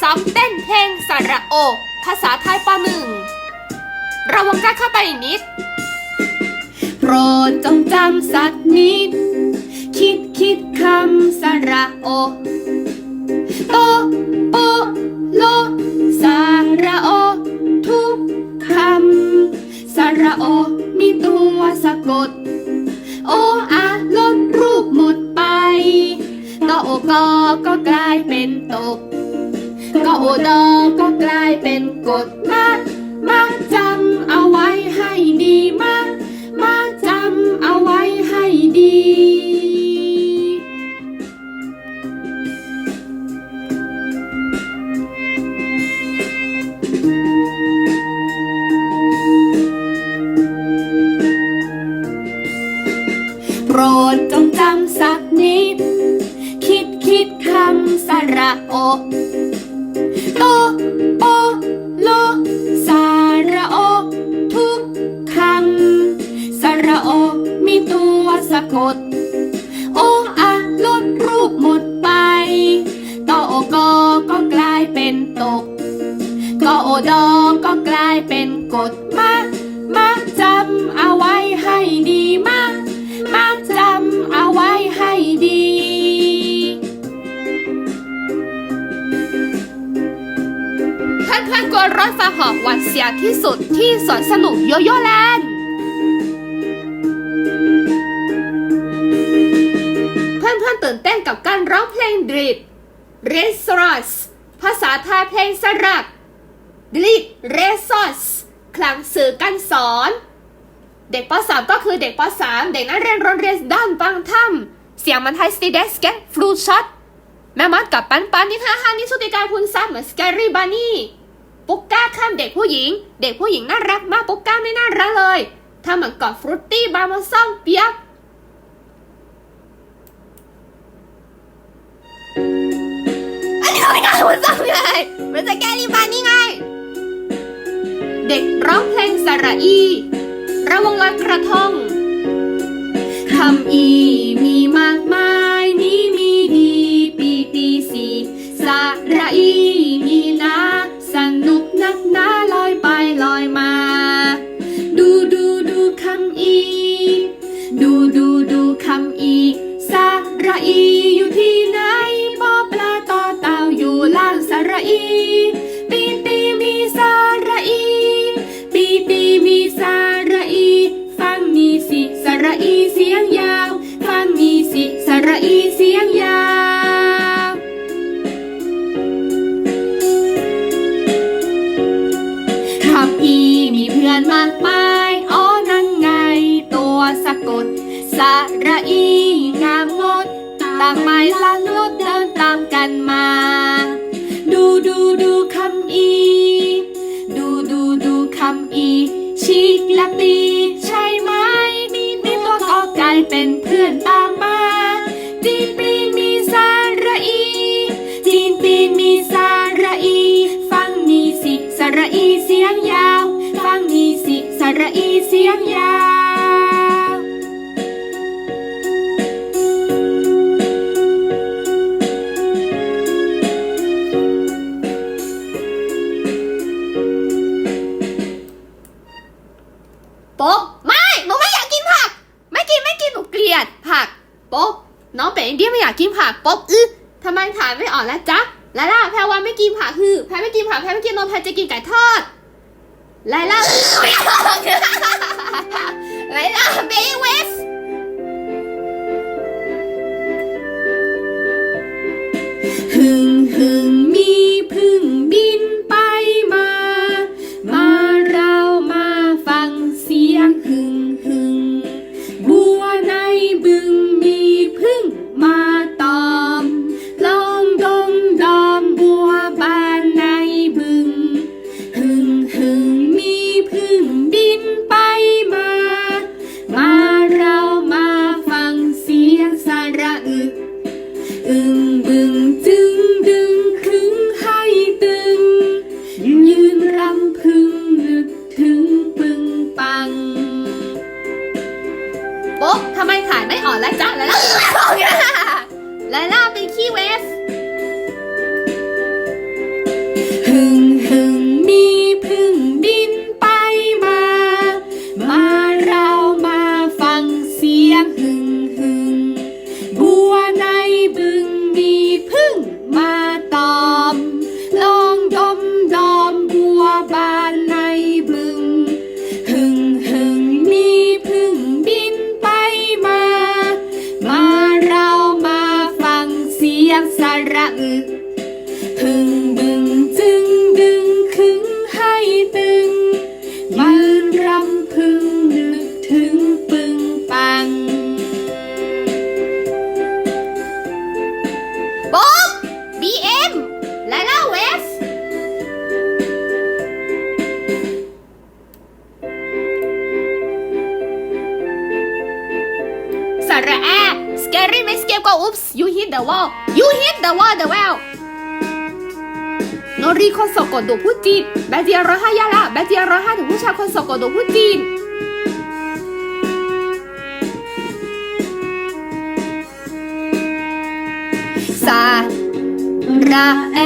ซ้อมเต้นเพลงสระโอ ภาษาไทยปหนึ่งระวังการเข้าไปนิด โปรดจงจำสักนิด คิดคิดคำสระโอ โตโปโลสระโอ ทุกคำสระโอ มีตัวสะกด โออาลดรูปหมดไปตอโอกอก็กลายเป็นตก อดอก็กลายเป็นกฎมามาจำเอาไว้ให้ดีมามาจำเอาไว้ให้ดี โปรดจงจำสักนิด คิดคิดคำสระโอ ดรูปหมดไปตอโอกอก็กลายเป็นตกกโอดอก็กลายเป็นกฎมามาจำเอาไว้ให้ดีมามาจำเอาไว้ให้ดีเพื่อนกลัวรถไฟเหอบหวัดเสียที่สุดที่สวนสนุกโยโย่แลนด์ ร้องเพลงดริดเรสรอสภาษาไทยเพลงสรักดริดเรสอสคลังสื่อการสอน เด็กป .3 ก็คือเด็กป .3 เด็กนักเรียนโรงเรียนด้านบางถ้ำเสียงมันไทยสตีเดสเกฟลูช็อตแม่มัดกับปันปันนี่ค่ะฮานี่สุติการพุนซับเหมือนสแกรี่บานี่ปุ๊กก้าข้ามเด็กผู้หญิง เด็กผู้หญิงน่ารักมากปุ๊กก้าไม่น่ารักเลยทำเหมือนกอดฟรุตตี้บาร์มาซ่อมเปียก ม่กล้าหัวซ้ำไง มันจะแก้รีบานนี่ไง เด็กร้องเพลงสระอี ระวงลอยกระทงคำอีมีมากมาย นี้มีดีปีตีสีสระอีมีนะสนุกนักหนาลอยไปลอยมา ดูดูดูคำอี ดูดูดูคำอีสระอี ระอีเสียงยาวฟังมีสิสระอีเสียงยาวคำอีมีเพื่อนมากมายอ๋อนั่นไง ตัวสะกด สระอีงามงดต่างไม้ลันลดเดินตามกันมา ดูดูดูคำอี ดูดูดูคำอีชิกและปี เป็นเพื่อนตามมาจีนปีนมีสาระอี จีนปีนมีสาระอี ฟังนี่สิสระอีเสียงยาว ฟังนี่สิสระอีเสียงยาว รไม่กินนมแพรจะกินไก่ทอดไลล่าไลล่าเบย์เวส You. the wall you hit the wall the well นรีคนสกอดตัวผู้จีนแบเจียร้อยห้ายาละแบเจียร้อยห้าถึงผู้ชายคนสกอดตัวผู้จีนซาราเอ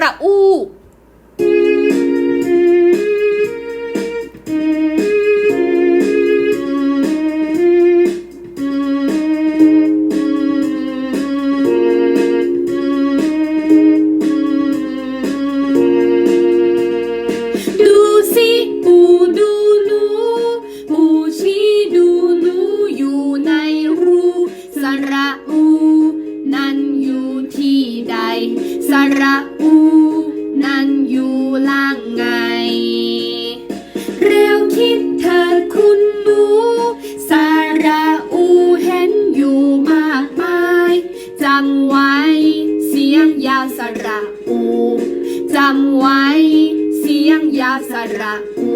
ระอู จำไว้ เสียงยาสระอูจำไว้ เสียงยาสระอู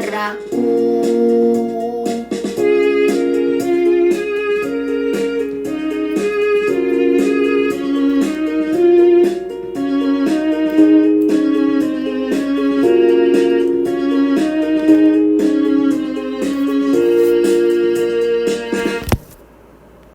barra